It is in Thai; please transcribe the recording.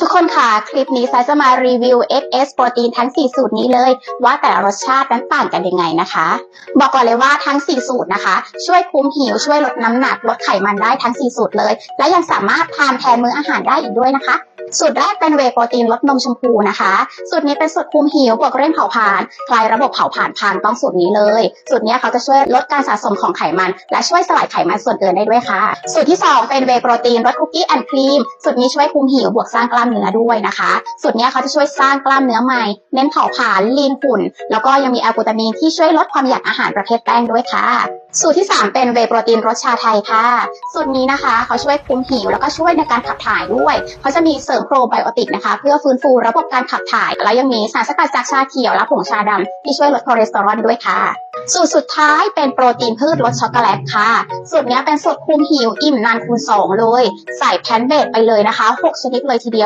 ทุกคนค่ะคลิปนี้ไซจะมารีวิว FS โปรตีนทั้ง 4 สูตรนี้เลย ว่าแต่ละรสชาตินั้นต่างกันยังไงนะคะ บอกก่อนเลยว่าทั้ง 4 สูตรนะคะ ช่วยคุมหิวช่วยลดน้ำหนักลดไขมันได้ทั้ง 4 สูตรเลย และยังสามารถทานแทนมื้ออาหารได้อีกด้วยนะคะ สูตรแรกเป็นเวโปรตีนลดนมชมพูนะคะ สูตรนี้เป็นสูตรคุมหิวบวกเร่งเผาผลาญคลายระบบเผาผลาญพังต้องสูตรนี้เลย สูตรนี้เขาจะช่วยลดการสะสมของไขมัน และช่วยสลายไขมันส่วนเกินได้ด้วยค่ะ สูตรที่ 2 เป็นเวโปรตีนรสคุกกี้แอนด์ครีม สูตรนี้ช่วยคุมหิวบวกสร้างกล้ามเนื้อด้วยนะคะ สูตรนี้เขาจะช่วยสร้างกล้ามเนื้อใหม่ เน้นเผาผลาญลีนหุ่น แล้วก็ยังมีแอลกูตามีนที่ช่วยลดความอยากอาหารประเภทแป้งด้วยค่ะสูตรที่ 3 เป็นเวโปรตีนรสชาไทยค่ะ สูตรนี้นะคะเขาช่วยคุมหิวแล้วก็ช่วยในการขับถ่ายด้วย เขาจะมีเสริมโปรไบโอติกนะคะ เพื่อฟื้นฟูระบบการขับถ่าย แล้วยังมีสารสกัดจากชาเขียวและผงชาดำที่ช่วยลดคอเลสเตอรอลด้วยค่ะ สูตรสุดท้ายเป็นโปรตีนพืชรสช็อกโกแลตค่ะ สูตรนี้เป็นสูตรคุมหิวอิ่มนานคูณ2เลย ใส่แพนเบดไปเลยนะคะ 6 ชนิดเลยทีเดียว